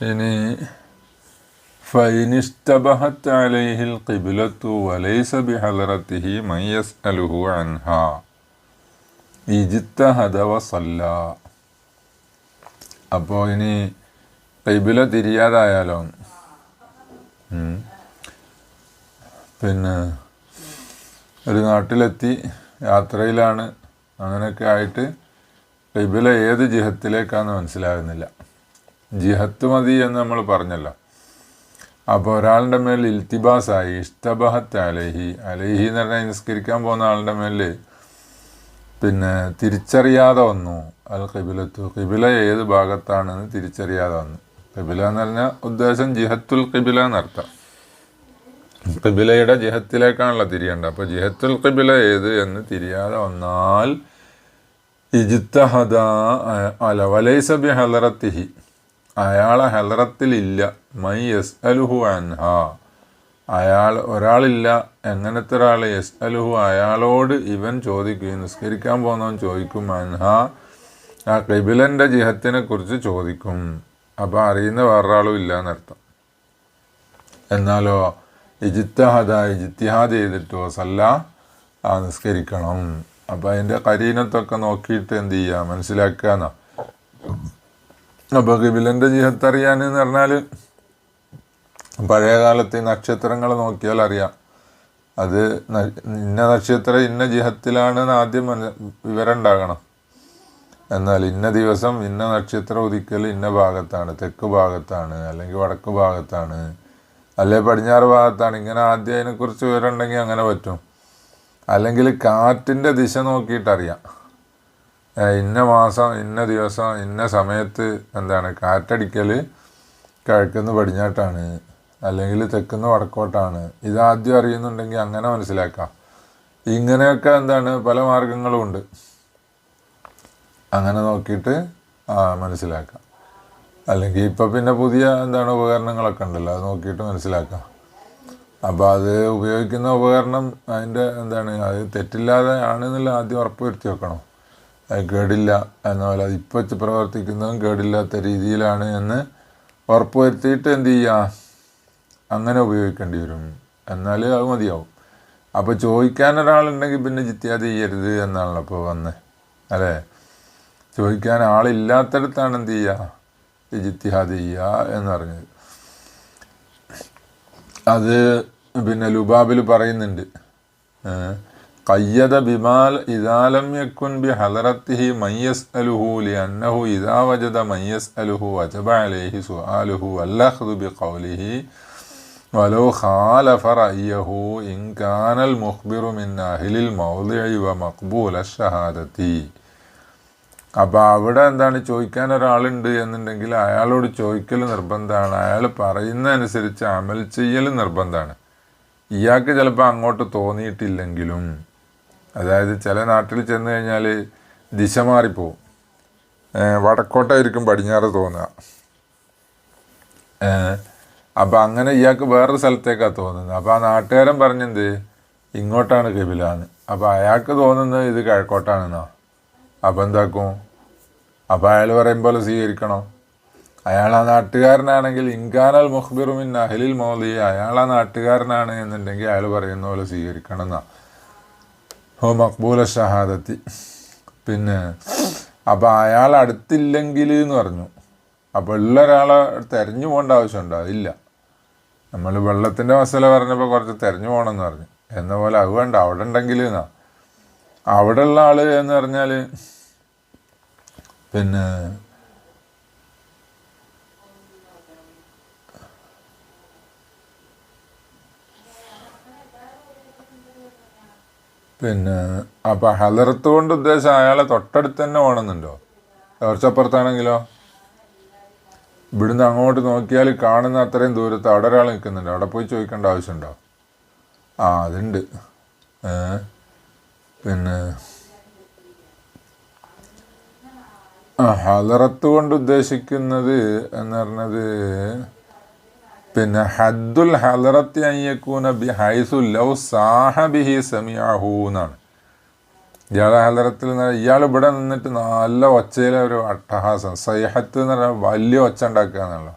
ഇനി ഫൈനിഷ്ടബഹത്ത് അലൈഹിൽ ഖിബ്ലത്തു വലൈസ ബിഹലറത്തിഹി മയ്യസ് അലുഹു അൻഹ. ഇജിത്തഹദ സല്ല അപ്പോൾ ഇനി കൈബില തിരിയാതായാലോ? പിന്നെ ഒരു നാട്ടിലെത്തി യാത്രയിലാണ് അങ്ങനെയൊക്കെ ആയിട്ട് കൈബില ഏത് ജിഹത്തിലേക്കാന്ന് മനസ്സിലാകുന്നില്ല. ജിഹത്ത് മതി എന്ന് നമ്മൾ പറഞ്ഞല്ലോ. അപ്പോൾ ഒരാളുടെ മേൽ ഇൽത്തിബാസായി ഇഷ്ടബഹത്ത് അലഹി അലഹി എന്ന് പറഞ്ഞാൽ നിസ്കരിക്കാൻ പോകുന്ന ആളുടെ മേൽ പിന്നെ തിരിച്ചറിയാതെ വന്നു. അൽ കിബിലത്തു കിബില ഏത് ഭാഗത്താണെന്ന് തിരിച്ചറിയാതെ വന്നു. കിബില എന്ന് പറഞ്ഞാൽ ഉദ്ദേശം ജിഹത്തുൽ കിബില എന്നർത്ഥം കിബിലയുടെ ജിഹത്തിലേക്കാണല്ലോ തിരിയേണ്ടത്. അപ്പോൾ ജിഹത്തുൽ കിബില ഏത് എന്ന് തിരിയാതെ വന്നാൽ ഇജിത്തഹദ അല വലൈസബി ഹലറത്തിഹി അയാളെ ഹലറത്തിലില്ല. മൈ എസ് അലുഹു അൻഹ. അയാൾ ഒരാളില്ല. എങ്ങനത്തെ ഒരാൾ എസ് അലുഹു അയാളോട് ഇവൻ ചോദിക്കും. നിസ്കരിക്കാൻ പോകുന്നവൻ ചോദിക്കും അൻഹ. ആ കബിലന്റെ ജിഹത്തിനെ കുറിച്ച് ചോദിക്കും. അപ്പോൾ അറിയുന്ന വേറൊരാളും ഇല്ല എന്നർത്ഥം എന്നാലോ ഇജിത്തഹദ ഇജിത്തിഹാദ് ചെയ്തിട്ടോ? സല്ല നിസ്കരിക്കണം. അപ്പോൾ അതിന്റെ കരീനത്തൊക്കെ നോക്കിയിട്ട് എന്ത് ചെയ്യുക മനസ്സിലാക്കുക എന്നാ അപ്പോൾ ജീവിതത്തെ അറിയാൻ എന്ന് പറഞ്ഞാൽ പഴയ കാലത്ത് നക്ഷത്രങ്ങൾ നോക്കിയാൽ അറിയാം. അത് ഇന്ന നക്ഷത്രം ഇന്ന ജിഹത്തിലാണെന്ന് ആദ്യം വിവരം ഉണ്ടാകണം. എന്നാൽ ഇന്ന ദിവസം ഇന്ന നക്ഷത്രം ഉദിക്കൽ ഇന്ന ഭാഗത്താണ് തെക്ക് ഭാഗത്താണ് അല്ലെങ്കിൽ വടക്ക് ഭാഗത്താണ് അല്ലെ പടിഞ്ഞാറ് ഭാഗത്താണ്. ഇങ്ങനെ ആദ്യം അതിനെക്കുറിച്ച് വിവരം ഉണ്ടെങ്കിൽ അങ്ങനെ പറ്റും. അല്ലെങ്കിൽ കാറ്റിന്റെ ദിശ നോക്കിയിട്ടറിയാം. ഇന്ന മാസം ഇന്ന ദിവസം ഇന്ന സമയത്ത് എന്താണ് കാറ്റടിക്കൽ കിഴക്കുന്ന പടിഞ്ഞാട്ടാണ് അല്ലെങ്കിൽ തെക്കുന്ന വടക്കോട്ടാണ്. ഇതാദ്യം അറിയുന്നുണ്ടെങ്കിൽ അങ്ങനെ മനസ്സിലാക്കാം. ഇങ്ങനെയൊക്കെ എന്താണ് പല മാർഗങ്ങളും ഉണ്ട്. അങ്ങനെ നോക്കിയിട്ട് മനസ്സിലാക്കാം. അല്ലെങ്കിൽ ഇപ്പം പിന്നെ പുതിയ എന്താണ് ഉപകരണങ്ങളൊക്കെ ഉണ്ടല്ലോ അത് നോക്കിയിട്ട് മനസ്സിലാക്കാം. അപ്പോൾ അത് ഉപയോഗിക്കുന്ന ഉപകരണം അതിന്റെ എന്താണ് അത് തെറ്റില്ലാതെ ആണെന്നുള്ള ആദ്യം ഉറപ്പ് വരുത്തി വെക്കണം. കേടില്ല എന്ന പോലെ. ഇപ്പോൾ പ്രവർത്തിക്കുന്നതും കേടില്ലാത്ത രീതിയിലാണ് എന്ന് ഉറപ്പുവരുത്തിയിട്ട് എന്ത് ചെയ്യുക അങ്ങനെ ഉപയോഗിക്കേണ്ടി വരും. എന്നാൽ അത് മതിയാവും. അപ്പോൾ ചോദിക്കാൻ ഒരാളുണ്ടെങ്കിൽ പിന്നെ ജിത്യാദ് ചെയ്യരുത് എന്നാണല്ലോ ഇപ്പോൾ വന്ന്. അല്ലേ? ചോദിക്കാൻ ആളില്ലാത്തടത്താണ് എന്ത് ചെയ്യുക ജിത്തിഹാദ് ചെയ്യുക എന്ന് പറഞ്ഞത്. അത് പിന്നെ ലുബാബിൽ പറയുന്നുണ്ട്. കയ്യത ബിമാൽ ഇദാലം യക്കുൻ ബി ഹലറത്തിഹി മയ്യസ് അലുഹു ലി അന്നഹു ഇദാ വജദ മയ്യസ് അലുഹു വജബ അലൈഹി സുആലുഹു അല്ലഹ്ദു ബി ഖൗലിഹി ولو خالف رأيه إن كان المخبر من أهل الموضع ومقبول الشهادة അപ്പോൾ അവിടെ എന്താണ് ചോദിക്കാൻ ഒരാളുണ്ട് എന്നുണ്ടെങ്കിൽ അയാളോട് ചോദിക്കൽ നിർബന്ധമാണ് അയാൾ പറയുന്നതനുസരിച്ച് അമൽ ചെയ്യൽ നിർബന്ധമാണ് ഇയാൾക്ക് ചിലപ്പോൾ അങ്ങോട്ട് തോന്നിയിട്ടില്ലെങ്കിലും അതായത് ചില നാട്ടിൽ ചെന്ന് കഴിഞ്ഞാൽ ദിശ മാറിപ്പോവും. വടക്കോട്ടായിരിക്കും പടിഞ്ഞാറ് തോന്നുക. അപ്പോൾ അങ്ങനെ ഇയാൾക്ക് വേറൊരു സ്ഥലത്തേക്കാണ് തോന്നുന്നത്. അപ്പോൾ ആ നാട്ടുകാരൻ പറഞ്ഞെന്ത്? ഇങ്ങോട്ടാണ് കബിലാന്ന് അപ്പോൾ അയാൾക്ക് തോന്നുന്നത് ഇത് കിഴക്കോട്ടാണെന്നോ? അപ്പോൾ എന്താക്കും? അപ്പോൾ അയാൾ പറയും പോലെ സ്വീകരിക്കണോ? അയാൾ ആ നാട്ടുകാരനാണെങ്കിൽ ഇൻകാനൽ മുഹ്ബിറുമിൻ അഹലിൽ മൗലി അയാൾ ആ നാട്ടുകാരനാണ് എന്നുണ്ടെങ്കിൽ അയാൾ പറയുന്ന പോലെ സ്വീകരിക്കണം എന്നാ ഹോ മക്ബൂല ഷഹാദത്തി. പിന്നെ അപ്പോൾ അയാൾ അടുത്തില്ലെങ്കിൽ എന്ന് പറഞ്ഞു. അപ്പോൾ ഉള്ള ഒരാളെ തെരഞ്ഞു പോകേണ്ട ആവശ്യമുണ്ടോ? അതില്ല. നമ്മൾ വെള്ളത്തിന്റെ മസല പറഞ്ഞപ്പോൾ കുറച്ച് തെരഞ്ഞു പോകണമെന്ന് പറഞ്ഞു. എന്ന പോലെ അത് വേണ്ട അവിടെ ഉണ്ടെങ്കിൽ എന്നാ. അവിടെ ഉള്ള ആൾ എന്ന് പറഞ്ഞാൽ പിന്നെ പിന്നെ അപ്പം ഹലർത്ത് കൊണ്ട് ഉദ്ദേശം അയാളെ തൊട്ടടുത്ത് തന്നെ ഓണമെന്നുണ്ടോ കുറച്ചപ്പുറത്താണെങ്കിലോ ഇവിടുന്ന് അങ്ങോട്ട് നോക്കിയാൽ കാണുന്ന അത്രയും ദൂരത്ത് അവിടെ ഒരാൾ നിൽക്കുന്നുണ്ട്. അവിടെ പോയി ചോദിക്കേണ്ട ആവശ്യമുണ്ടോ? ആ അതുണ്ട്. പിന്നെ ആ ഹലറത്ത് കൊണ്ട് ഉദ്ദേശിക്കുന്നത് എന്ന് പറഞ്ഞത് പിന്നെ ഹദ്ദുൽ ഹലറത്തി അയ്യക്കൂന ബി ഹൈസു ലൗ സാഹബിഹി സമിയാഹു എന്നാണ്. ഇയാളെ ഹലറത്തിൽ നിന്ന് ഇയാൾ ഇവിടെ നിന്നിട്ട് നല്ല ഒച്ചയിലെ ഒരു അട്ടഹാസം സൈഹത്ത് എന്ന് പറഞ്ഞാൽ വലിയ ഒച്ച ഉണ്ടാക്കുക എന്നുള്ളത്.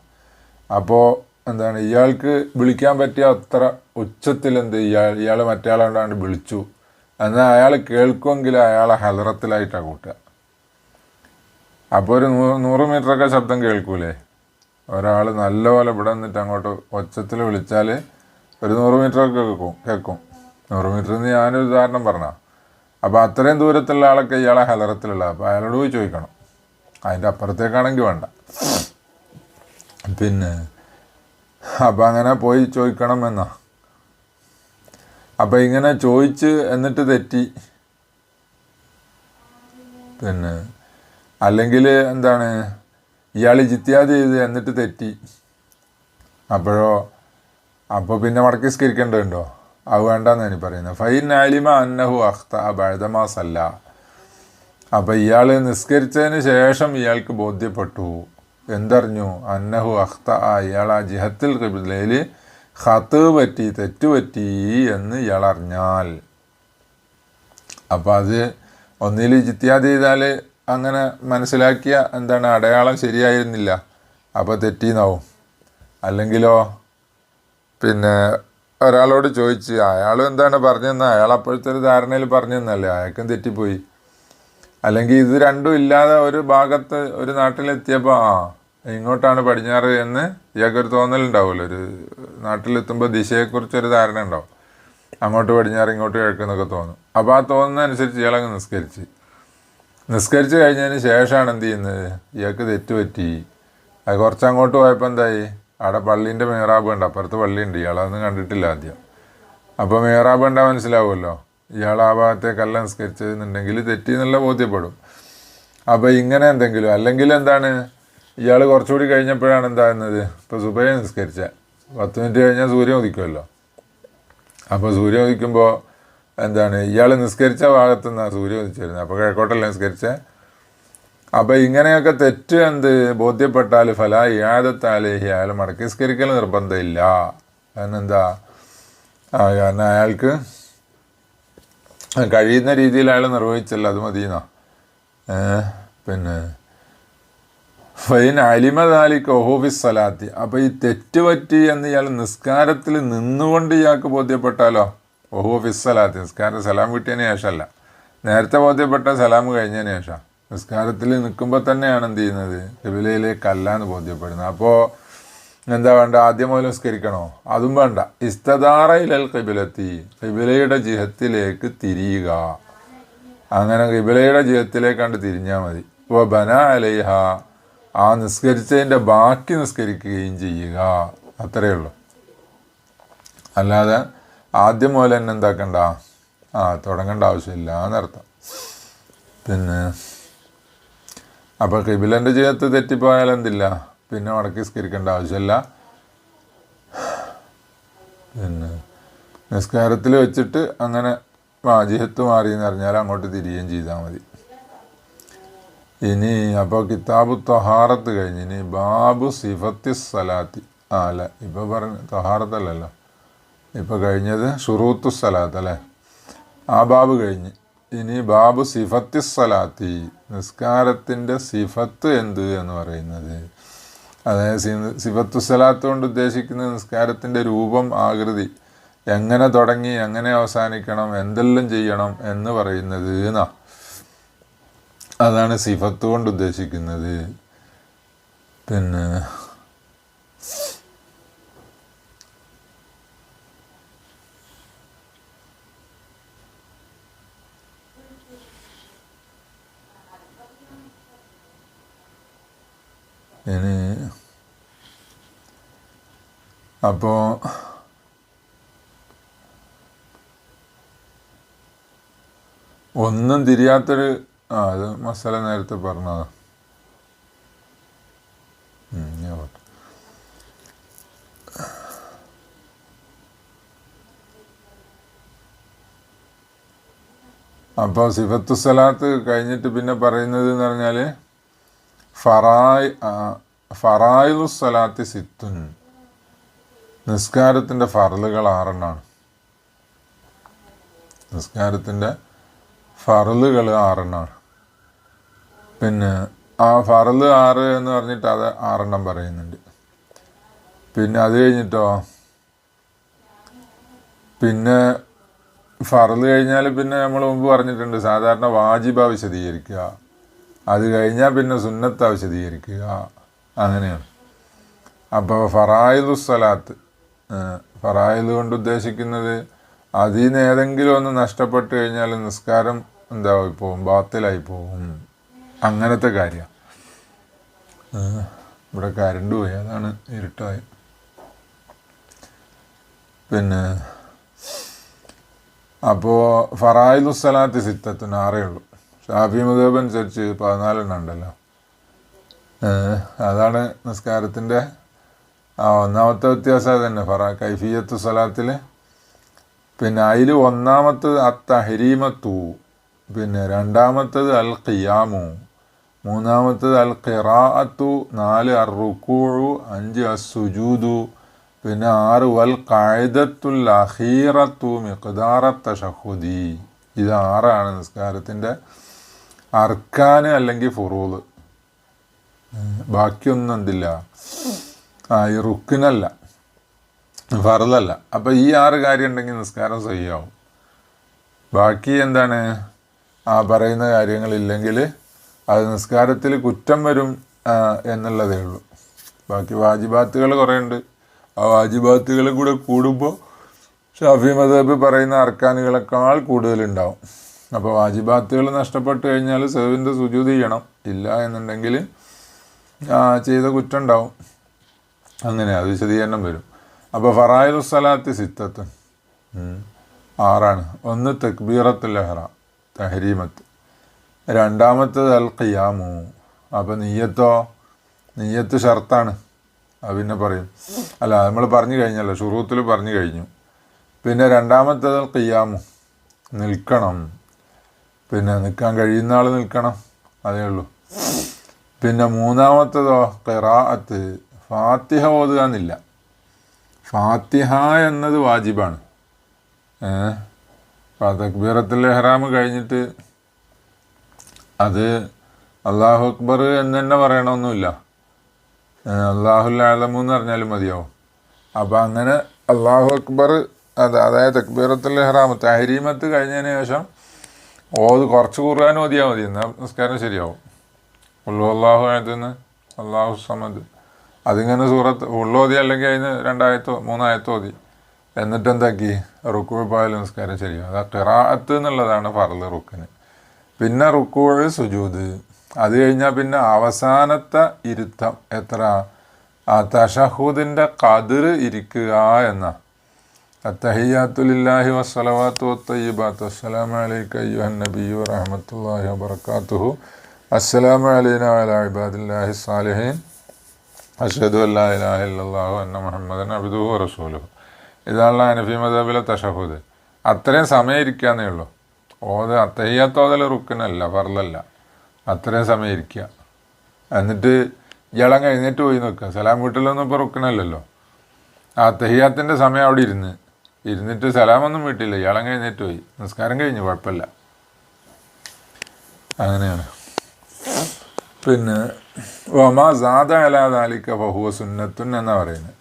അപ്പോൾ എന്താണ് ഇയാൾക്ക് വിളിക്കാൻ പറ്റിയ അത്ര ഉച്ചത്തിൽ എന്ത് ഇയാൾ ഇയാൾ മറ്റേ ആളാണ്ടാണ്ട് വിളിച്ചു. എന്നാൽ അയാൾ കേൾക്കുമെങ്കിൽ അയാളെ ഹലറത്തിലായിട്ടാണ് കൂട്ടുക. അപ്പോൾ ഒരു നൂറ് നൂറ് മീറ്ററൊക്കെ ശബ്ദം കേൾക്കൂലേ? ഒരാൾ നല്ലപോലെ ഇവിടെ നിന്നിട്ട് അങ്ങോട്ട് ഒച്ചത്തിൽ വിളിച്ചാൽ ഒരു നൂറ് മീറ്ററൊക്കെ കേൾക്കും കേൾക്കും നൂറ് മീറ്റർ എന്ന് ഞാനൊരു ഉദാഹരണം പറഞ്ഞാൽ അപ്പോൾ അത്രയും ദൂരത്തുള്ള ആളൊക്കെ ഇയാളെ ഹലറത്തിലുള്ള അപ്പോൾ അയാളോട് പോയി ചോദിക്കണം. അതിന്റെ അപ്പുറത്തേക്കാണെങ്കിൽ വേണ്ട. പിന്നെ അപ്പം അങ്ങനെ പോയി ചോദിക്കണം എന്നാ. അപ്പം ഇങ്ങനെ ചോദിച്ച് എന്നിട്ട് തെറ്റി. പിന്നെ അല്ലെങ്കിൽ എന്താണ് ഇയാൾ ജിത്യാദ് ചെയ്ത് എന്നിട്ട് തെറ്റി. അപ്പോഴോ അപ്പോൾ പിന്നെ മടക്കി സ്കരിക്കേണ്ടതുണ്ടോ അത് വേണ്ടെന്ന് എനിക്ക് പറയുന്നത്. ഫൈൻ ആലിമ അന്നഹു അഖ്ത ബഴതമാസല്ല അപ്പം ഇയാൾ നിസ്കരിച്ചതിന് ശേഷം ഇയാൾക്ക് ബോധ്യപ്പെട്ടു. എന്തറിഞ്ഞു? അന്നഹു അഖ്ത ഇയാൾ ആ ജിഹത്തിൽ കിബിലയിൽ ഹത്ത് പറ്റി തെറ്റുപറ്റി എന്ന് ഇയാൾ അറിഞ്ഞാൽ അപ്പോൾ അത് ഒന്നിൽ ജിത്യാദ് ചെയ്താൽ അങ്ങനെ മനസ്സിലാക്കിയ എന്താണ് അടയാളം ശരിയായിരുന്നില്ല. അപ്പോൾ തെറ്റിന്നാവും. അല്ലെങ്കിലോ? പിന്നെ ഒരാളോട് ചോദിച്ച് അയാളും എന്താണ് പറഞ്ഞതെന്ന് അയാൾ അപ്പോഴത്തെ ഒരു ധാരണയിൽ പറഞ്ഞതെന്നല്ലേ അയാൾക്കും തെറ്റിപ്പോയി. അല്ലെങ്കിൽ ഇത് രണ്ടും ഇല്ലാതെ ഒരു ഭാഗത്ത് ഒരു നാട്ടിലെത്തിയപ്പോൾ ആ ഇങ്ങോട്ടാണ് പടിഞ്ഞാറ് എന്ന് ഇയാൾക്കൊരു തോന്നലുണ്ടാവുമല്ലോ. ഒരു നാട്ടിലെത്തുമ്പോൾ ദിശയെക്കുറിച്ചൊരു ധാരണ ഉണ്ടാവും അങ്ങോട്ട് പടിഞ്ഞാറ് ഇങ്ങോട്ട് കിഴക്കെന്നൊക്കെ തോന്നും. അപ്പോൾ ആ തോന്നുന്നതനുസരിച്ച് ഇയാളങ്ങ് നിസ്കരിച്ച്. നിസ്കരിച്ച് കഴിഞ്ഞതിന് ശേഷമാണ് എന്ത് ചെയ്യുന്നത്? ഇയാൾക്ക് തെറ്റുപറ്റി. അത് കുറച്ച് അങ്ങോട്ട് പോയപ്പോൾ എന്തായി? അവിടെ പള്ളീന്റെ മേറാബ് ഉണ്ട് അപ്പുറത്ത് പള്ളിയുണ്ട്. ഇയാളതൊന്നും കണ്ടിട്ടില്ല ആദ്യം. അപ്പോൾ മേറാബ് ഉണ്ടാ മനസ്സിലാവുമല്ലോ? ഇയാൾ ആ ഭാഗത്തേക്കല്ല നിസ്കരിച്ചതെന്നുണ്ടെങ്കിൽ തെറ്റി ബോധ്യപ്പെടും. അപ്പോൾ ഇങ്ങനെ എന്തെങ്കിലും അല്ലെങ്കിൽ എന്താണ്? ഇയാൾ കുറച്ചുകൂടി കഴിഞ്ഞപ്പോഴാണ് എന്താകുന്നത് ഇപ്പോൾ സുബൈ നിസ്കരിച്ച. പത്ത് മിനിറ്റ് കഴിഞ്ഞാൽ സൂര്യൻ ഉദിക്കുമല്ലോ. അപ്പോൾ സൂര്യൻ ഉദിക്കുമ്പോൾ എന്താണ് ഇയാൾ നിസ്കരിച്ച ഭാഗത്തു നിന്നാണ് സൂര്യൻ ഉദിച്ചിരുന്നത് അപ്പോൾ കിഴക്കോട്ടല്ല നിസ്കരിച്ച? അപ്പോൾ ഇങ്ങനെയൊക്കെ തെറ്റ് എന്ത്? ബോധ്യപ്പെട്ടാൽ ഫല യാദത്താലേഹി അയാൾ മടക്കി നിസ്കരിക്കൽ നിർബന്ധമില്ല. എന്നെന്താ കാരണം അയാൾക്ക് കഴിയുന്ന രീതിയിൽ അയാൾ നിർവഹിച്ചല്ല അത് മതിയെന്നാ? പിന്നെ ഫൈൻ അലിമദാലിക്ക് ഒഹോഫിസ് സലാത്തി. അപ്പോൾ ഈ തെറ്റ് പറ്റി എന്ന് ഇയാൾ നിസ്കാരത്തിൽ നിന്നുകൊണ്ട് ഇയാൾക്ക് ബോധ്യപ്പെട്ടാലോ? ഒഹോഫിസ് ഫിസ്സലാത്ത് നിസ്കാരം സലാം കിട്ടിയതിന് ശേഷമല്ല. നേരത്തെ ബോധ്യപ്പെട്ട സലാം കഴിഞ്ഞതിന് ശേഷം. നിസ്കാരത്തിൽ നിൽക്കുമ്പോൾ തന്നെയാണ് എന്ത് ചെയ്യുന്നത്? കബിലയിലേക്കല്ല എന്ന് ബോധ്യപ്പെടുന്നത്. അപ്പോൾ എന്താ വേണ്ട? ആദ്യം മുതൽ നിസ്കരിക്കണോ? അതും വേണ്ട. ഇസ്തദാറയിലൽ കബിലത്തി കിബിലയുടെ ജിഹത്തിലേക്ക് തിരിയുക. അങ്ങനെ കിബിലയുടെ ജിഹത്തിലേക്കാണ്ട് തിരിഞ്ഞാൽ മതി. ഇപ്പോൾ ബന അലൈഹ ആ നിസ്കരിച്ചതിന്റെ ബാക്കി നിസ്കരിക്കുകയും ചെയ്യുക. അത്രയേ ഉള്ളൂ. അല്ലാതെ ആദ്യം മുതൽ തന്നെ എന്താക്കണ്ട? ആ തുടങ്ങേണ്ട ആവശ്യമില്ല എന്നർത്ഥം പിന്നെ അപ്പോൾ കിബിലന്റെ ജീവിതത്തിൽ തെറ്റിപ്പോയാൽ എന്തില്ല? പിന്നെ മടക്കി സ്കരിക്കേണ്ട ആവശ്യമില്ല. പിന്നെ നിസ്കാരത്തിൽ വെച്ചിട്ട് അങ്ങനെ വാജിഹത്ത് ജിഹത്ത് മാറി എന്ന് പറഞ്ഞാൽ അങ്ങോട്ട് തിരികുകയും ചെയ്താൽ മതി. ഇനി അപ്പോൾ കിതാബ് തൊഹാറത്ത് കഴിഞ്ഞ് ഇനി ബാബു സിഫത്തി സലാത്തി ആ അല്ല ഇപ്പോൾ പറഞ്ഞ തൊഹാറത്തല്ലല്ലോ. ഇപ്പോൾ കഴിഞ്ഞത് ഷുറൂത്തു സലാത്ത് അല്ലേ? ആ ബാബ് കഴിഞ്ഞ്. ഇനി ബാബു സിഫത്തി സലാത്തി. നിസ്കാരത്തിന്റെ സിഫത്ത് എന്ത് എന്ന് പറയുന്നത്? അതായത് സിഫത്തു സലാത്ത് കൊണ്ട് ഉദ്ദേശിക്കുന്ന നിസ്കാരത്തിന്റെ രൂപം ആകൃതി എങ്ങനെ തുടങ്ങി എങ്ങനെ അവസാനിക്കണം എന്തെല്ലാം ചെയ്യണം എന്ന് പറയുന്നത് എന്നാ അതാണ് സിഫത്ത് കൊണ്ട് ഉദ്ദേശിക്കുന്നത്. പിന്നെ ഇനി അപ്പോൾ ഒന്നും തിരിയാത്തൊരു ആ അത് മസാല നേരത്തെ പറഞ്ഞതാ. അപ്പോൾ സിഫത്തു സലാത്ത് കഴിഞ്ഞിട്ട് പിന്നെ പറയുന്നത് എന്ന് പറഞ്ഞാൽ ഫറായ് ഫറായിലു സലാത്തി സിത്തുൻ. നിസ്കാരത്തിന്റെ ഫറലുകൾ ആറെണ്ണാണ്. നിസ്കാരത്തിന്റെ ഫറലുകൾ ആറെണ്ണാണ്. പിന്നെ ആ ഫറൽ ആറ് എന്ന് പറഞ്ഞിട്ട് അത് ആറെണ്ണം പറയുന്നുണ്ട്. പിന്നെ അത് കഴിഞ്ഞിട്ടോ? പിന്നെ ഫറൽ കഴിഞ്ഞാൽ പിന്നെ നമ്മൾ മുമ്പ് പറഞ്ഞിട്ടുണ്ട് സാധാരണ വാജിബ വിശദീകരിക്കുക. അത് കഴിഞ്ഞാൽ പിന്നെ സുന്നത്ത വിശദീകരിക്കുക അങ്ങനെയാണ്. അപ്പോൾ ഫറായിദു സ്വലാത്ത് ഫറായിദ് കൊണ്ട് ഉദ്ദേശിക്കുന്നത് അതിൽ നിന്ന് ഏതെങ്കിലും ഒന്ന് നഷ്ടപ്പെട്ട് കഴിഞ്ഞാൽ നിസ്കാരം എന്തായി പോവും ബാത്തിലായി പോവും. അങ്ങനത്തെ കാര്യമാണ് ഇവിടെ കരണ്ട് പോയി. അതാണ് ഇരുട്ടായി. പിന്നെ അപ്പോൾ ഫറായിദു സ്വലാത്ത് സിത്തത്തിന് ആറേ ഉള്ളൂ. ഷാഫി മുതബ് അനുസരിച്ച് പതിനാലെണ്ണം ഉണ്ടല്ലോ. അതാണ് നിസ്കാരത്തിന്റെ ഒന്നാമത്തെ വ്യത്യാസം അത് തന്നെ ഫറ കൈഫിയത്ത് സ്വലാത്തിൽ പിന്നെ അതിൽ ഒന്നാമത്തത് അത്തഹരീമത്തു പിന്നെ രണ്ടാമത്തത് അൽ ഖിയാമു മൂന്നാമത്തത് അൽ ഖിറാഅത്തു നാല് അർ റുക്കൂഴു അഞ്ച് അസുജൂദു സുജൂദു പിന്നെ ആറ് വൽ കായതത്തുൽ അഹീറത്തു മിഖ്ദാറത്ത ഷഹുദി ഇത് ആറാണ് നിസ്കാരത്തിന്റെ അർക്കാന് അല്ലെങ്കിൽ ഫുറൂദ്. ബാക്കിയൊന്നും എന്തില്ല. ഈ റുക്കിനല്ല. ഫറലല്ല അപ്പം ഈ ആറ് കാര്യം ഉണ്ടെങ്കിൽ നിസ്കാരം സഹിയാവും. ബാക്കി എന്താണ്? ആ പറയുന്ന കാര്യങ്ങളില്ലെങ്കിൽ അത് നിസ്കാരത്തിൽ കുറ്റം വരും എന്നുള്ളതേ ഉള്ളൂ. ബാക്കി വാജിബാത്തുകൾ കുറേ ഉണ്ട്. ആ വാജിബാത്തുകൾ കൂടെ കൂടുമ്പോൾ ഷാഫി മദബ് പറയുന്ന അർക്കാനുകളെക്കാൾ കൂടുതലുണ്ടാവും. അപ്പോൾ വാജിബാത്തുകൾ നഷ്ടപ്പെട്ട് കഴിഞ്ഞാൽ സെർവിന്റെ സുജൂത് ചെയ്യണം. ഇല്ല എന്നുണ്ടെങ്കിൽ ചെയ്ത കുറ്റം ഉണ്ടാവും അങ്ങനെ അത് വിശദീകരണം വരും. അപ്പോൾ ഫറായു സലാത്തി സിത്തത്ത്. ആറാണ്. ഒന്ന് തക്ബീറത്തുൽ ലഹറ തഹരീമത്ത്. രണ്ടാമത്തത് അൽ ഖിയാമു. അപ്പോൾ നീയത്തോ നീയത്ത് ഷർത്താണ്. അത് പിന്നെ പറയും. അല്ല നമ്മൾ പറഞ്ഞു കഴിഞ്ഞല്ലോ ഷുറൂത്തിൽ പറഞ്ഞു കഴിഞ്ഞു. പിന്നെ രണ്ടാമത്തത് ഖിയാമു. നിൽക്കണം. പിന്നെ നിൽക്കാൻ കഴിയുന്ന ആൾ നിൽക്കണം. അതേ ഉള്ളൂ. പിന്നെ മൂന്നാമത്തതോ ഖിറാഅത്ത്. ഫാത്തിഹ ഓതുക എന്നില്ല. ഫാത്തിഹ എന്നത് വാജിബാണ്. തക്ബീറത്തിൽ എഹ്റാം കഴിഞ്ഞിട്ട് അത് അള്ളാഹു അക്ബർ എന്ന് തന്നെ പറയണമൊന്നുമില്ല അള്ളാഹുൽ ആലമു എന്ന് പറഞ്ഞാലും മതിയാവും. അപ്പം അങ്ങനെ അള്ളാഹു അക്ബർ അത് അതായത് തക്ബീറത്തുൽ എഹ്റാം തഹരീമത്ത് കഴിഞ്ഞതിന് ശേഷം ഓത് കുറച്ച് ഖുർആൻ ഓതിയാൽ മതി. എന്നാൽ നിസ്കാരം ശരിയാവും. ഉള്ളു അള്ളാഹു ആയതെന്ന് അള്ളാഹു സമദ്. അതിങ്ങനെ സൂറത്ത് ഉള്ളോതി അല്ലെങ്കിൽ അതിന് രണ്ടായത്തോ മൂന്നായത്തോ ഓതി എന്നിട്ട് എന്താക്കി റുക്കു പോയാലും നിസ്കാരം ശരിയാവും. അത് ഖിറാഅത്ത് എന്നുള്ളതാണ് ഫറൽ റുക്കിന്. പിന്നെ റുക്കുവഴ് സുജൂത് അത് കഴിഞ്ഞാൽ പിന്നെ അവസാനത്തെ ഇരുത്തം എത്ര? ആ തഷഹൂദിന്റെ കതിർ ഇരിക്കുക എന്ന. അത്തഹിയാത്തുലില്ലാഹി വസ്സലവാത്തു വത്തയ്യബാത്തു. അസ്സലാമു അലൈക അയ്യുഹൻ നബിയു റഹ്മത്തുള്ളാഹി വബറകാതുഹു അസ്സലാമു അലൈനാ വഅലാ ഇബാദില്ലാഹി സ്വാലിഹീൻ അഷ്ഹദു അല്ലാ ഇലാഹ ഇല്ലല്ലാഹു അന്ന മുഹമ്മദൻ അബ്ദുഹു വറസൂലുഹു ഇതാണ് അനഫി മദബിലെ തഷഹുദ്. അത്രയും സമയം ഇരിക്കാന്നേ ഉള്ളൂ. ഓത് അത്തയ്യാത്തോതൽ റുക്കനല്ല ഫർളല്ല. അത്രയും സമയം ഇരിക്കുക എന്നിട്ട് ഇയാളങ്ങ് എഴുന്നേറ്റ് പോയി നിൽക്കുക സലാം വീട്ടിലൊന്നും ഇപ്പോൾ ആ തെഹിയാത്തിന്റെ സമയം അവിടെ ഇരുന്ന്. ഇരുന്നിട്ട് സലാമൊന്നും വീട്ടില്ല. ഇയാളങ്ങ് എഴുന്നേറ്റ് പോയി. നിസ്കാരം കഴിഞ്ഞു. കുഴപ്പമില്ല. അങ്ങനെയാണ്. പിന്നെ ഒമാ സാദ അലാദാലിക്ക ബഹുവ സുന്നത്തുൻ എന്നാണ് പറയുന്നത്.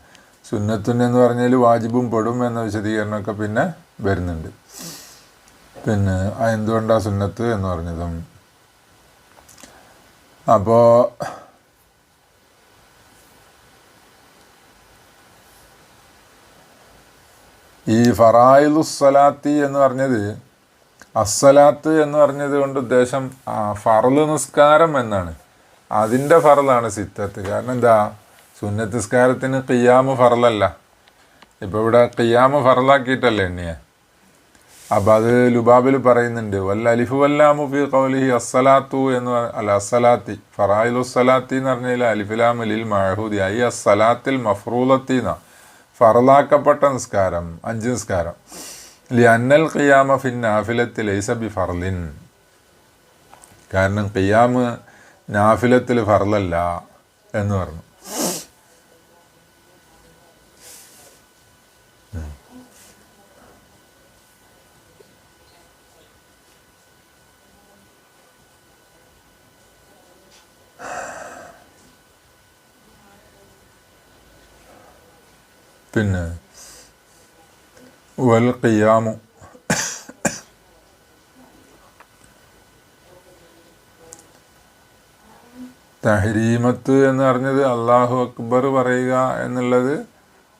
സുന്നത്തുൻ എന്ന് പറഞ്ഞാൽ വാജിബും പെടും എന്ന വിശദീകരണമൊക്കെ പിന്നെ വരുന്നുണ്ട്. പിന്നെ എന്തുകൊണ്ടാണ് സുന്നത്ത് എന്ന് പറഞ്ഞതും. അപ്പോൾ ഈ ഫറായിലു എന്ന് പറഞ്ഞത് അസ്സലാത്ത് എന്ന് പറഞ്ഞത് കൊണ്ട് ഉദ്ദേശം ഫറൽ നിസ്കാരം എന്നാണ്. അതിന്റെ ഫറലാണ് സിത്തത്ത്. കാരണം എന്താ? സുന്നത്ത് നിസ്കാരത്തിന് കിയാമ് ഫറലല്ല ഇപ്പോൾ ഇവിടെ കിയാമ് ഫറലാക്കിയിട്ടല്ലേ എണ്ണിയെ? അപ്പം അത് ലുബാബിൽ പറയുന്നുണ്ട് വല്ല അലിഫു വല്ലാമു ഫി കൗലിഹി അസ്സലാത്തു എന്ന് അല്ല അസ്സലാത്തി ഫറായിലു സലാത്തി എന്ന് പറഞ്ഞാൽ അലിഫുലാമലിൽ മഹൂദി ഐ അസ്സലാത്തിൽ മഫ്രൂലത്തി എന്ന ഫറലാക്കപ്പെട്ട നിസ്കാരം അഞ്ച് നിസ്കാരം. അല്ലെ അന്നൽ ഖിയാമ ഫിൻ നാഫിലത്തിൽ ബി ഫർലിൻ. കാരണം ഖിയാമ് നാഫിലത്തിൽ ഫർലല്ല എന്ന് പറഞ്ഞു. പിന്നെ വൽ ഖിയാമു. തഹരീമത്ത് എന്ന് പറഞ്ഞത് അള്ളാഹു അക്ബർ പറയുക എന്നുള്ളത്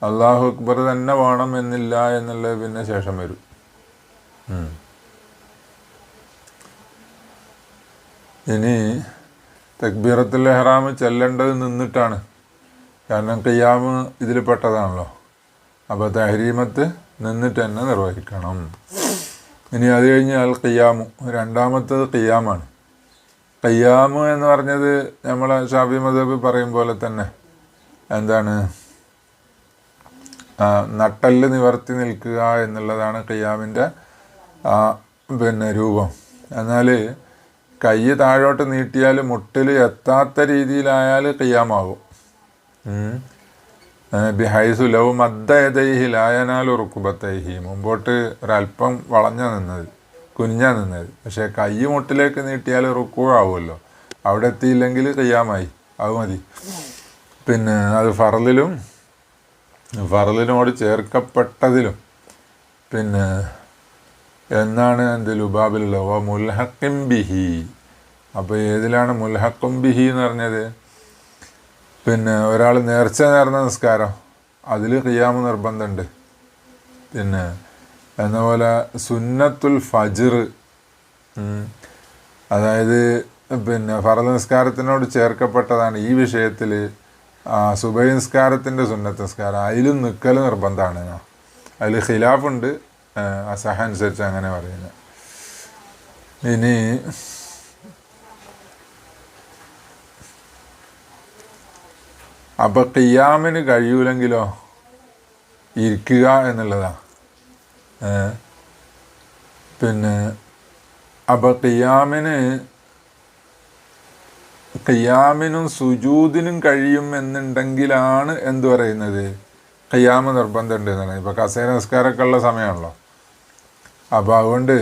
അള്ളാഹു അക്ബർ തന്നെ വേണം എന്നില്ല എന്നുള്ളത് പിന്നെ ശേഷം വരും. ഇനി തക്ബീറത്തുൽ എഹ്റാം ചെല്ലേണ്ടത് നിന്നിട്ടാണ്. കാരണം ഖിയാമ് ഇതിൽ പെട്ടതാണല്ലോ. അപ്പോൾ തഹരീമത്ത് നിന്നിട്ട് തന്നെ നിർവഹിക്കണം. ഇനി അത് കഴിഞ്ഞാൽ ഖിയാമു. രണ്ടാമത്തത് ഖിയാമാണ്. ഖിയാമ് എന്ന് പറഞ്ഞത് നമ്മളെ ഷാഫി മദബ് പറയും പോലെ തന്നെ എന്താണ്? നട്ടൽ നിവർത്തി നിൽക്കുക എന്നുള്ളതാണ് ഖിയാമിന്റെ പിന്നെ രൂപം. എന്നാൽ കൈ താഴോട്ട് നീട്ടിയാൽ മുട്ടിൽ എത്താത്ത രീതിയിലായാൽ ഖിയാമാകും. ബിഹൈസു ലവ് മദ്ദയതൈഹി ലായനാലു റുക്കുബത്തൈഹി. മുമ്പോട്ട് ഒരല്പം വളഞ്ഞ നിന്നത് കുനിഞ്ഞ നിന്നത്. പക്ഷേ കൈ മുട്ടിലേക്ക് നീട്ടിയാൽ റുക്കുവാവുമല്ലോ അവിടെ എത്തിയില്ലെങ്കിൽ കയ്യാമായി അത് മതി. പിന്നെ അത് ഫറലിലും ഫറലിനോട് ചേർക്കപ്പെട്ടതിലും. പിന്നെ എന്നാണ് എന്ത് ലുബാബിൽ ലവ മുൽഹക്കിം ബിഹി. അപ്പോൾ ഏതിലാണ് മുൽഹക്കും ബിഹി എന്ന് പറഞ്ഞത്? പിന്നെ ഒരാൾ നേർച്ച നേർന്ന നിസ്കാരം അതിൽ ഖിയാമ് നിർബന്ധമുണ്ട് പിന്നെ എന്നപോലെ സുന്നത്തുൽ ഫജിർ അതായത് പിന്നെ ഫറദ് നിസ്കാരത്തിനോട് ചേർക്കപ്പെട്ടതാണ് ഈ വിഷയത്തിൽ സുബൈ നിസ്കാരത്തിന്റെ സുന്നത്ത് നിസ്കാരം. അതിലും നിൽക്കൽ നിർബന്ധമാണ്. അതിൽ ഖിലാഫുണ്ട് അസഹ അനുസരിച്ച് അങ്ങനെ പറയുന്നത് ഇനി അപ്പം കിയാമിന് കഴിയൂലെങ്കിലോ ഇരിക്കുക എന്നുള്ളതാ? പിന്നെ അപ്പം കിയാമിന് ഖിയാമിനും സുജൂദിനും കഴിയും എന്നുണ്ടെങ്കിലാണ് എന്തു പറയുന്നത്? ഖിയാമ് നിർബന്ധമുണ്ട് എന്നാണ് ഇപ്പം കസേര നിസ്കാരമൊക്കെ ഉള്ള സമയമാണല്ലോ. അപ്പോൾ അതുകൊണ്ട്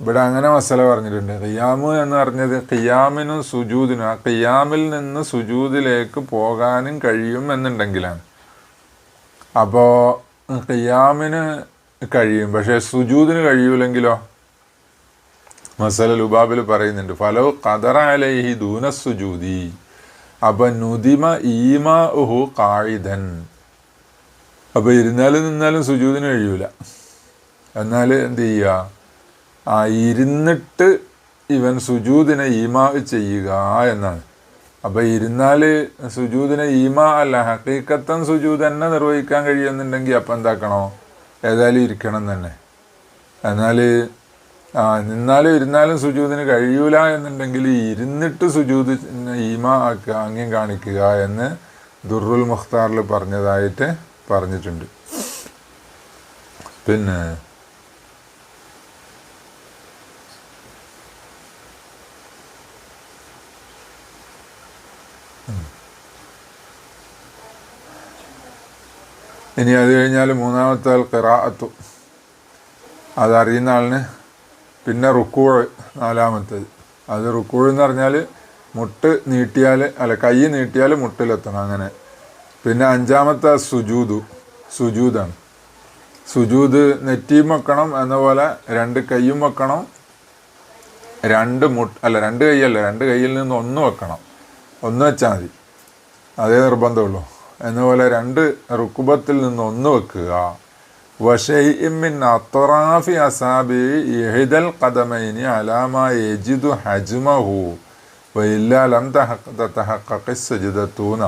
ഇവിടെ അങ്ങനെ മസല പറഞ്ഞിട്ടുണ്ട്. ഖിയാമ് എന്ന് പറഞ്ഞത് ഖിയാമിനും സുജൂദിനും ആ ഖിയാമിൽ നിന്ന് സുജൂദിലേക്ക് പോകാനും കഴിയും എന്നുണ്ടെങ്കിലാണ്. അപ്പോൾ ഖിയാമിന് കഴിയും പക്ഷേ സുജൂദിന് കഴിയൂലെങ്കിലോ? മസല ലുബാബിൽ പറയുന്നുണ്ട് ഫലോ അലൈഹി ദൂന സുജൂദി അപ്പൊ നുദിമ ഈമാ ഉഹു കായിധൻ അപ്പൊ ഇരുന്നാലും നിന്നാലും സുജൂദിന് കഴിയൂല. എന്നാൽ എന്ത് ചെയ്യുക ഇരുന്നിട്ട് ഇവൻ സുജൂദിനെ ഈമാ ചെയ്യുക എന്നാണ്. അപ്പൊ ഇരുന്നാൽ സുജൂദിനെ ഈമാ അല്ല ഹക്കീക്കത്തൻ സുജൂദ് തന്നെ നിർവഹിക്കാൻ കഴിയുന്നുണ്ടെങ്കിൽ അപ്പം എന്താക്കണോ? ഏതായാലും ഇരിക്കണം തന്നെ. എന്നാൽ നിന്നാലും ഇരുന്നാലും സുജൂദിന് കഴിയൂല എന്നുണ്ടെങ്കിൽ ഇരുന്നിട്ട് സുജൂദ് ഈമ ആംഗ്യം കാണിക്കുക എന്ന് ദുർറുൽ മുഖ്താറിൽ പറഞ്ഞതായിട്ട് പറഞ്ഞിട്ടുണ്ട്. പിന്നെ ഇനി അത് കഴിഞ്ഞാൽ മൂന്നാമത്തെ ആൾ ഖിറാഅത്തു. അതറിയുന്ന ആളിന് പിന്നെ റുക്കൂഴ് നാലാമത്തേത്. അത് റുക്കൂഴ് എന്ന് പറഞ്ഞാൽ മുട്ട് നീട്ടിയാൽ അല്ല കൈ നീട്ടിയാൽ മുട്ടിലെത്തണം അങ്ങനെ. പിന്നെ അഞ്ചാമത്തെ സുജൂതു സുജൂതാണ് സുജൂത് നെറ്റിയും വെക്കണം എന്ന പോലെ രണ്ട് കൈയും വെക്കണം. രണ്ട് മുട്ട് അല്ല രണ്ട് കൈയല്ല രണ്ട് കൈയിൽ നിന്ന് ഒന്ന് വെക്കണം. ഒന്ന് വെച്ചാൽ മതി. അതേ നിർബന്ധമുള്ളൂ. എന്നപോലെ രണ്ട് റുക്കുബത്തിൽ നിന്ന് ഒന്ന് വെക്കുക. വഷൈമിൻ അത്റാഫി അസാബി ഇഹിദൽ ഖദമൈനി അലാമ യജിദു ഹജ്മഹു വയില്ല ലം തഹഖഖി സജിദത്തൂന.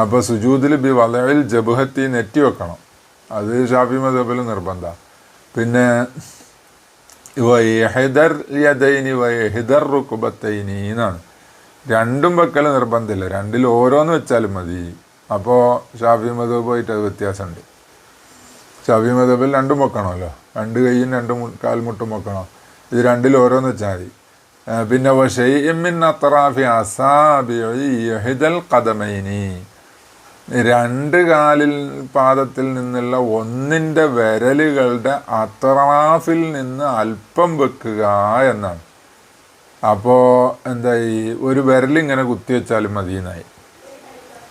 അപ്പോൾ സുജൂദിൽ ബി വളയിൽ ജബുഹത്തി നെറ്റി വെക്കണം. അത് ഷാഫി മദബിൽ നിർബന്ധ. പിന്നെ വയഹിദർ യദൈനി വയഹിദർ റുക്കുബത്തൈനി എന്നാണ് രണ്ടും വെക്കൽ നിർബന്ധമില്ല. രണ്ടിൽ ഓരോന്ന് വെച്ചാലും മതി. അപ്പോൾ ഷാഫി മധുബ് പോയിട്ട് അത് വ്യത്യാസമുണ്ട്. ഷാഫി മദബിൽ രണ്ടും വെക്കണമല്ലോ. രണ്ട് കൈയും രണ്ട് കാൽമുട്ടും വെക്കണം? ഇത് രണ്ടിൽ ഓരോന്ന് വെച്ചാൽ മതി. പിന്നെ ഷെയ്മിൻ അത്രാഫി അസാബി കഥമൈനി രണ്ട് കാലിൽ പാദത്തിൽ നിന്നുള്ള ഒന്നിന്റെ വിരലുകളുടെ അത്രാഫിൽ നിന്ന് അല്പം വെക്കുക എന്നാണ്. അപ്പോൾ എന്താ ഈ ഒരു വിരലിങ്ങനെ കുത്തി വെച്ചാലും മതി എന്നായി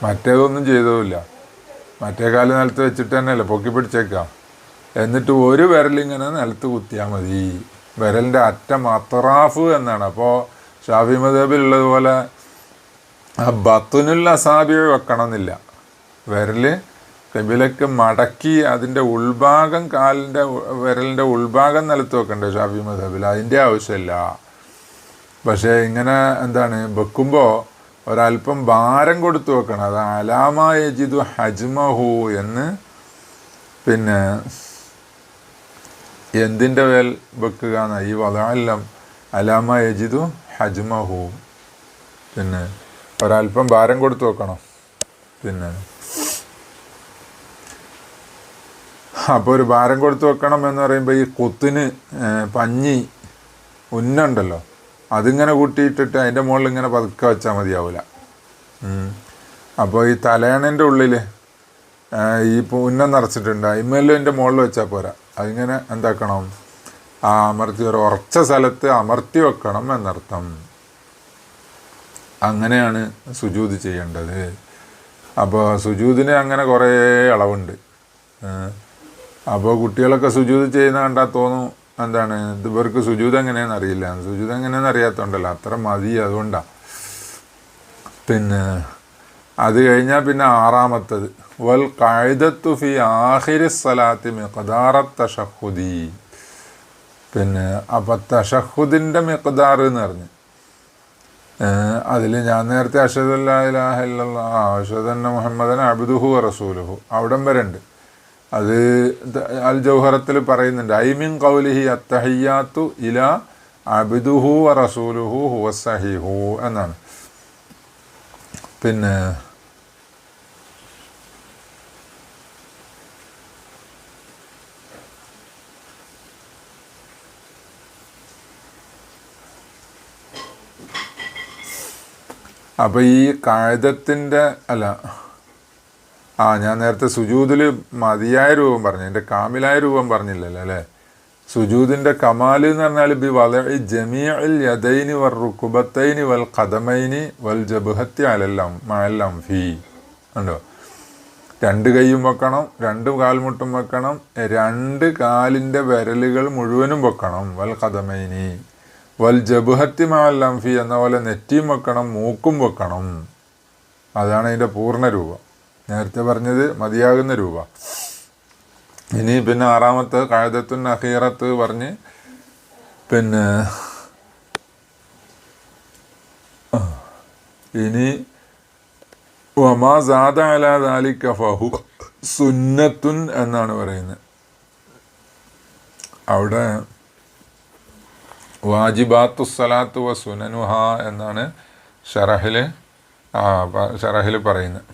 മറ്റേതൊന്നും ചെയ്തതുമില്ല. മറ്റേ കാൽ നിലത്ത് വെച്ചിട്ട് തന്നെയല്ലേ പൊക്കി പിടിച്ചേക്കാം. എന്നിട്ട് ഒരു വിരലിങ്ങനെ നിലത്ത് കുത്തിയാൽ മതി. വിരലിന്റെ അറ്റം അത്രാഫ് എന്നാണ്. അപ്പോൾ ഷാഫി മദബിലുള്ളതുപോലെ ആ ബത്തുനുൽ അസാബി വെക്കണമെന്നില്ല. വിരൽ കബിലക്ക് മടക്കി അതിന്റെ ഉൾഭാഗം കാലിന്റെ വിരലിന്റെ ഉൾഭാഗം നിലത്ത് വെക്കണ്ടേ ഷാഫി മദേബിൽ അതിന്റെ ആവശ്യമില്ല. പക്ഷേ ഇങ്ങനെ എന്താണ് വെക്കുമ്പോൾ ഒരല്പം ഭാരം കൊടുത്തു വെക്കണം. അത് അലാമ യജിദു ഹജ്മഹു എന്ന് പിന്നെ എന്തിന്റെ മേൽ വെക്കുക എന്ന ഈ വതാലം അലാമ യജിദു ഹജ്മഹു. പിന്നെ ഒരല്പം ഭാരം കൊടുത്തു വെക്കണം. പിന്നെ അപ്പോൾ ഒരു ഭാരം കൊടുത്തു വെക്കണം എന്ന് പറയുമ്പോൾ ഈ കുത്തിന് പഞ്ഞി ഉന്നുണ്ടല്ലോ. അതിങ്ങനെ കൂട്ടിയിട്ടിട്ട് അതിന്റെ മുകളിൽ ഇങ്ങനെ പതുക്കെ വെച്ചാൽ മതിയാവില്ല അപ്പോൾ ഈ തലേണേന്റെ ഉള്ളിൽ ഈ ഉന്നം നിറച്ചിട്ടുണ്ട്. അതിന്മേലും എന്റെ മുകളിൽ വെച്ചാൽ പോരാ. അതിങ്ങനെ എന്താക്കണം? ആ അമർത്തി ഒരു ഉറച്ച സ്ഥലത്ത് അമർത്തി വെക്കണം എന്നർത്ഥം. അങ്ങനെയാണ് സുജൂത് ചെയ്യേണ്ടത്. അപ്പോൾ സുജൂതിന് അങ്ങനെ കുറേ അളവുണ്ട്. അപ്പോൾ കുട്ടികളൊക്കെ സുജൂത് ചെയ്യുന്ന കണ്ടാൽ തോന്നും എന്താണ് ഇവർക്ക് സുജൂത് എങ്ങനെയാണെന്ന് അറിയില്ല. സുജൂത് എങ്ങനെയാണെന്ന് അറിയാത്തതുകൊണ്ടല്ല അത്ര മതി അതുകൊണ്ടാണ് പിന്നെ അത് കഴിഞ്ഞാൽ പിന്നെ ആറാമത്തത്. വൽ കായിദത്തു ഫി ആഹിരി സലാത്തി മിഖദാറ തഷഹുദി. പിന്നെ അപ്പം തഷഹുദിന്റെ മെക്കദാർ എന്ന് പറഞ്ഞു. അതിൽ ഞാൻ നേരത്തെ അഷദല്ലാഹില്ല ആ അഷദന്ന മുഹമ്മദൻ അബ്ദുഹു റസൂലുഹു. അവിടം വരെ ഉണ്ട് അത് അൽ ജൗഹറത്തിൽ പറയുന്നുണ്ട് ഐമിൻ കൗലിഹി അത്തഹയ്യാത്തു ഇല അബിദുഹു റസൂലുഹു ഹുവസഹിഹു എന്നാണ്. പിന്നെ അപ്പോൾ ഈ കായതത്തിന്റെ അല്ല ആ ഞാൻ നേരത്തെ സുജൂതിൽ മതിയായ രൂപം പറഞ്ഞു. എന്റെ കാമിലായ രൂപം പറഞ്ഞില്ലല്ലോ അല്ലേ? സുജൂദിന്റെ കമാൽ എന്ന് പറഞ്ഞാൽ ബി വല ജമിയൽ യദൈനി വൽ റുക്കുബത്തൈനി വൽ കഥമൈനി വൽ ജബുഹത്തി അലെല്ലാം മഴെല്ലാം ഫീ. ഉണ്ടോ രണ്ട് കൈയും വെക്കണം രണ്ട് കാൽമുട്ടും വെക്കണം രണ്ട് കാലിന്റെ വിരലുകൾ മുഴുവനും വെക്കണം. വൽ കഥമൈനി വൽ ജബുഹത്തി മഴെല്ലാം ഫീ എന്ന പോലെ നെറ്റിയും വെക്കണം മൂക്കും വെക്കണം. അതാണ് അതിന്റെ പൂർണ രൂപം. നേരത്തെ പറഞ്ഞത് മതിയാകുന്ന രൂപ. ഇനി പിന്നെ ആറാമത്തെ കായതത്തുൻ അഹീറത്ത് പറഞ്ഞ് പിന്നെ ഇനി വമാ സാദ അല ഫഹു സുന്നത്തുൻ എന്നാണ് പറയുന്നത്. അവിടെ വാജിബാത്തു സലാത്ത് വ സുനനുഹ എന്നാണ് ഷറഹിൽ ഷറഹിൽ പറയുന്നത്.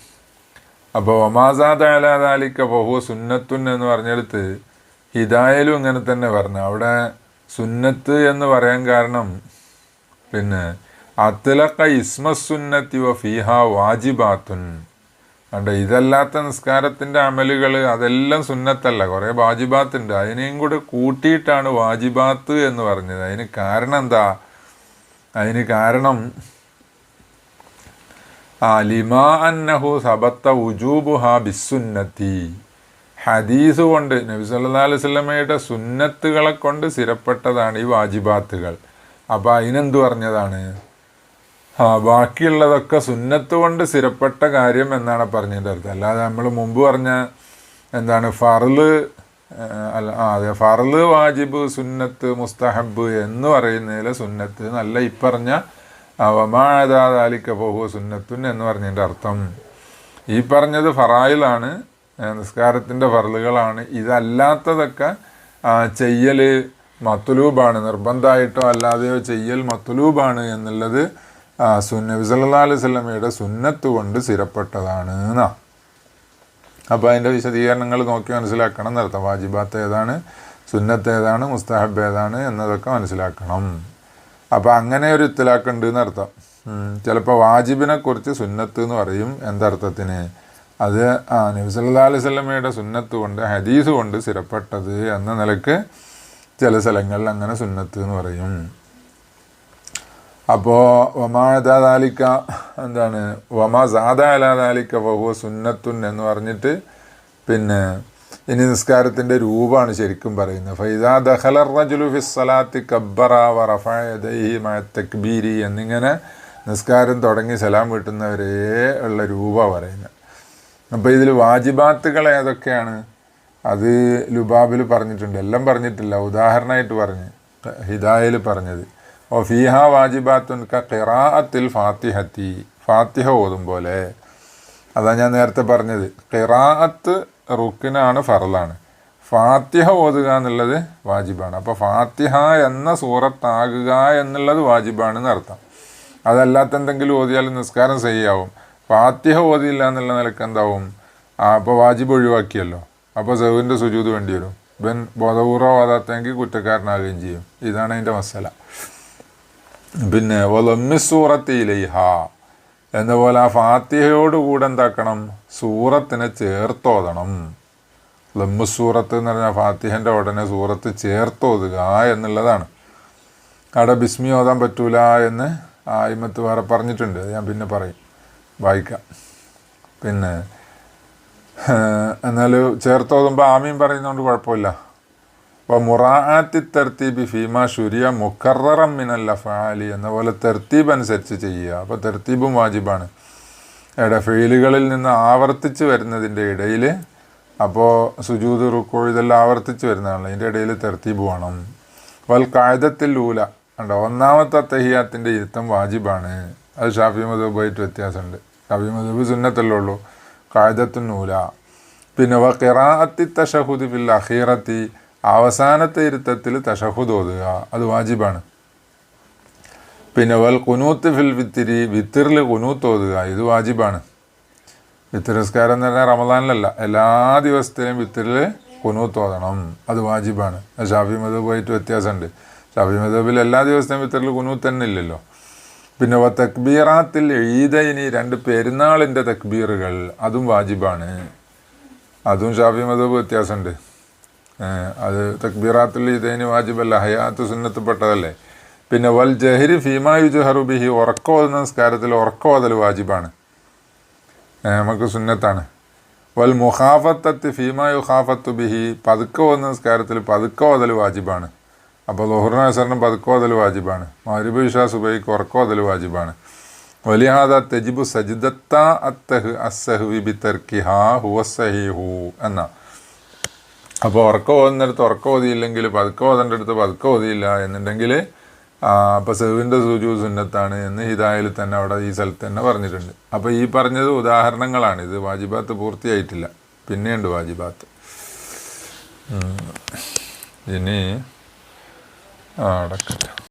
അപ്പോൾ ഒമാസാദാലിക്ക ബഹു സുന്നത്തുൻ എന്ന് പറഞ്ഞെടുത്ത് ഹിദായലും ഇങ്ങനെ തന്നെ പറഞ്ഞു. അവിടെ സുന്നത്ത് എന്ന് പറയാൻ കാരണം പിന്നെ അത്തിലക്ക ഇസ്മസുന്നത്തി വ ഫീഹ വാജിബാത്തുൻ. കണ്ട ഇതല്ലാത്ത നിസ്കാരത്തിന്റെ അമലുകൾ അതെല്ലാം സുന്നത്തല്ല. കുറേ വാജിബാത്തുണ്ട്. അതിനെയും കൂടെ കൂട്ടിയിട്ടാണ് വാജിബാത്ത് എന്ന് പറഞ്ഞത്. അതിന് കാരണം എന്താ? അതിന് കാരണം ആ ലിമാ അന്നഹു സബത്ത ഉജൂബുഹ ബിസുന്നത്തി ഹദീസ് കൊണ്ട് നബി സല്ലല്ലാഹു അലൈഹി വസല്ലമയുടെ സുന്നത്തുകളെ കൊണ്ട് സ്ഥിരപ്പെട്ടതാണ് ഈ വാജിബാത്തുകൾ. അപ്പോൾ അതിനെന്ത് പറഞ്ഞതാണ്? ആ ബാക്കിയുള്ളതൊക്കെ സുന്നത്ത് കൊണ്ട് സ്ഥിരപ്പെട്ട കാര്യം എന്നാണ് പറഞ്ഞതിന്റെ അർത്ഥം. അല്ലാതെ നമ്മൾ മുമ്പ് പറഞ്ഞ എന്താണ് ഫറൽ അല്ല അതെ ഫറൽ വാജിബ് സുന്നത്ത് മുസ്തഹബ് എന്ന് പറയുന്നതിലെ സുന്നത്ത് നല്ല ഇപ്പറഞ്ഞ അവമാതാലിക്ക പോകുക സുന്നത്തുൻ എന്ന് പറഞ്ഞതിന്റെ അർത്ഥം. ഈ പറഞ്ഞത് ഫറായിലാണ് നിസ്കാരത്തിന്റെ ഫറലുകളാണ് ഇതല്ലാത്തതൊക്കെ ചെയ്യൽ മത്തുലൂബാണ് നിർബന്ധമായിട്ടോ അല്ലാതെയോ ചെയ്യൽ മത്തുലൂബാണ് എന്നുള്ളത് സുന്ന വിസല്ലാ അലൈഹി സ്വലമയുടെ സുന്നത്ത് കൊണ്ട് സ്ഥിരപ്പെട്ടതാണ് എന്നാ. അപ്പോൾ അതിന്റെ വിശദീകരണങ്ങൾ നോക്കി മനസ്സിലാക്കണം എന്നർത്ഥം. വാജിബാത്ത് ഏതാണ് സുന്നത്ത് ഏതാണ് മുസ്താഹബ് ഏതാണ് എന്നതൊക്കെ മനസ്സിലാക്കണം. അപ്പോൾ അങ്ങനെ ഒരു ഇത്തലാക്കുണ്ട് എന്നർത്ഥം. ചിലപ്പോൾ വാജിബിനെ കുറിച്ച് സുന്നത്ത് എന്ന് പറയും എന്തർത്ഥത്തിന്. അത് ആ അലൈഹി വസല്ലമയുടെ സുന്നത്ത് കൊണ്ട് ഹദീസ് കൊണ്ട് സ്ഥിരപ്പെട്ടത് എന്ന നിലയ്ക്ക് ചില സ്ഥലങ്ങളിൽ അങ്ങനെ സുന്നത്ത് എന്ന് പറയും. അപ്പോൾ വമാദാലിക്ക എന്താണ് വമാ സാദ അലാദാലിക്ക വഹുവ സുന്നത്തുൻ എന്ന് പറഞ്ഞിട്ട് പിന്നെ ഇനി നിസ്കാരത്തിന്റെ രൂപമാണ് ശരിക്കും പറയുന്നത്. ഫൈദാ ദഹലർ റജുലു ഫിസ്സലാത്തി കബ്ബറ വറഫി തക്ബീരി എന്നിങ്ങനെ നിസ്കാരം തുടങ്ങി സലാം വീട്ടുന്നവരേ ഉള്ള രൂപ പറയുന്നത്. അപ്പോൾ ഇതിൽ വാജിബാത്തുകൾ ഏതൊക്കെയാണ്? അത് ലുബാബിൽ പറഞ്ഞിട്ടുണ്ട്. എല്ലാം പറഞ്ഞിട്ടില്ല. ഉദാഹരണമായിട്ട് പറഞ്ഞ്. ഹിദായിൽ പറഞ്ഞത്. ഓ ഫീഹ വാജിബാത്തുൻ ഖിറാഅത്തിൽ ഫാത്തിഹത്തി. ഫാത്തിഹ ഓതും പോലെ. അതാ ഞാൻ നേരത്തെ പറഞ്ഞത്. ഖിറാഅത്ത് റുക്കിനാണ് ഫറലാണ് ഫാത്തിഹ ഓതുക എന്നുള്ളത് വാജിബാണ്. അപ്പോൾ ഫാത്തിഹ എന്ന സൂറത്താകുക എന്നുള്ളത് വാജിബാണെന്ന് അർത്ഥം. അതല്ലാത്ത എന്തെങ്കിലും ഓതിയാൽ നിസ്കാരം സഹിയാവും. ഫാത്തിഹ ഓതിയില്ല എന്നുള്ള നിലയ്ക്ക് എന്താവും? ആ അപ്പോൾ വാജിബ് ഒഴിവാക്കിയല്ലോ. അപ്പോൾ സെവിന്റെ സുജൂത് വേണ്ടി വരും. ബെൻ ബോധപൂർവം ഓതാത്തെങ്കിൽ കുറ്റക്കാരനാകുകയും ചെയ്യും. ഇതാണ് അതിന്റെ മസല. പിന്നെ ഒലമ്മിസൂറത്തിയിലേഹ എന്ന പോലെ ആ ഫാത്തിഹയോട് കൂടെ എന്താക്കണം? സൂറത്തിനെ ചേർത്തോതണം. ലംബുസൂറത്ത് എന്ന് പറഞ്ഞാൽ ഫാത്തിഹന്റെ ഉടനെ സൂറത്ത് ചേർത്തോതുക എന്നുള്ളതാണ്. അവിടെ ബിസ്മി ഓതാൻ പറ്റൂല എന്ന് ആയിമത്ത് വേറെ പറഞ്ഞിട്ടുണ്ട്. ഞാൻ പിന്നെ പറയും. വായിക്കാം. പിന്നെ എന്നാൽ ചേർത്തോതുമ്പോൾ ആമീൻ പറയുന്നതുകൊണ്ട് കുഴപ്പമില്ല. അപ്പോൾ മുറാത്തി തെർത്തീബി ഫീമ ഷുരിയ മുക്കറം മിനല്ല ഫാലി എന്ന പോലെ തെർത്തീബ് അനുസരിച്ച് ചെയ്യുക. അപ്പോൾ തെർത്തീബും വാജിബാണ്. എവിടെ ഫെയിലുകളിൽ നിന്ന് ആവർത്തിച്ച് വരുന്നതിന്റെ ഇടയിൽ അപ്പോൾ സുജൂത് റുക്കോ ഇതെല്ലാം ആവർത്തിച്ച് വരുന്നതാണല്ലോ. ഇതിന്റെ ഇടയിൽ തെർത്തീബ് വേണം. വൽ കായതത്തിൽ ലൂല ഉണ്ടോ ഒന്നാമത്തെ തഹിയാത്തിന്റെ ഇരുത്തം വാജിബാണ്. അത് ഷാഫി മധുബായിട്ട് വ്യത്യാസമുണ്ട്. ഷാഫി മധുബ് സുന്നത്തല്ലേ ഉള്ളൂ. നൂല പിന്നെ വ കിറാഅത്തി തഷഹുദി ഫിൽ അഖീറത്തി അവസാനത്തെ ഇരുത്തത്തിൽ തഷഹുദ് ഓതുക. അത് വാജിബാണ്. പിന്നെ വൽ കുനൂത്ത് ഫിൽ വിത്തിരി വിത്തിറിൽ കുനൂത്ത് ഓതുക. ഇത് വാജിബാണ്. വിത്തിരസ്കാരം എന്ന് പറഞ്ഞാൽ റമദാനിലല്ല. എല്ലാ ദിവസത്തിലും വിത്തിറിൽ കുനൂത്ത് ഓതണം. അത് വാജിബാണ്. ഷാഫി മധുബായിട്ട് വ്യത്യാസമുണ്ട്. ഷാഫി മധുബിൽ എല്ലാ ദിവസത്തെയും വിത്തിറിൽ കുനൂത്ത് തന്നെ ഇല്ലല്ലോ. പിന്നെ തക്ബീറാത്തിൽ ഈദൈനി രണ്ട് പെരുന്നാളിന്റെ തക്ബീറുകൾ. അതും വാജിബാണ്. അതും ഷാഫി മധുബ് വ്യത്യാസമുണ്ട്. അത് തക്ബീറാത്തിൽ ഇതേന് വാജിബല്ല ഹയാത്ത് സുന്നത്തപ്പെട്ടതല്ലേ പിന്നെ വൽ ജഹരി ഫീമായു ജഹറു ബിഹി ഉറക്കോതുന്ന ഉറക്കോ ഉറക്കോതൽ വാജിബാണ്. നമുക്ക് സുന്നത്താണ്. വൽ മുഹാഫത്തത്ത് ഫീമായു ഹാഫത്തു ബിഹി പതുക്കെ ഓതുന്ന നിസ്കാരത്തിൽ പതുക്കെ ഓതൽ വാജിബാണ്. അപ്പോൾ ലോഹുറിനാസറിന് പതുക്കോ പതുക്കോതൽ വാജിബാണ്. മരുബ് വിശ്വാസ് ഉപയോഗിക്ക് ഉറക്കോതൽ വാജിബാണ്. വലിഹാദ തെജിബു സജിദത്ത അത്തഹ് അസഹ്വി ഹാ ഹുവസഹി ഹുവസഹിഹു എന്ന. അപ്പോൾ ഉറക്കം ഓതുന്നിടത്ത് ഉറക്കം ഓതിയില്ലെങ്കിൽ പതുക്കെ ഓതേണ്ട അടുത്ത് പതുക്കെ ഓതിയില്ല എന്നുണ്ടെങ്കിൽ അപ്പോൾ സെവിന്റെ സൂചി സുന്നത്താണ് എന്ന് ഹിതായിൽ തന്നെ അവിടെ ഈ സ്ഥലത്ത് തന്നെ പറഞ്ഞിട്ടുണ്ട്. അപ്പോൾ ഈ പറഞ്ഞത് ഉദാഹരണങ്ങളാണ് ഇത് വാജിബാത്ത് പൂർത്തിയായിട്ടില്ല. പിന്നെയുണ്ട് വാജിബാത്ത്. ഇനി അടക്കട്ടെ.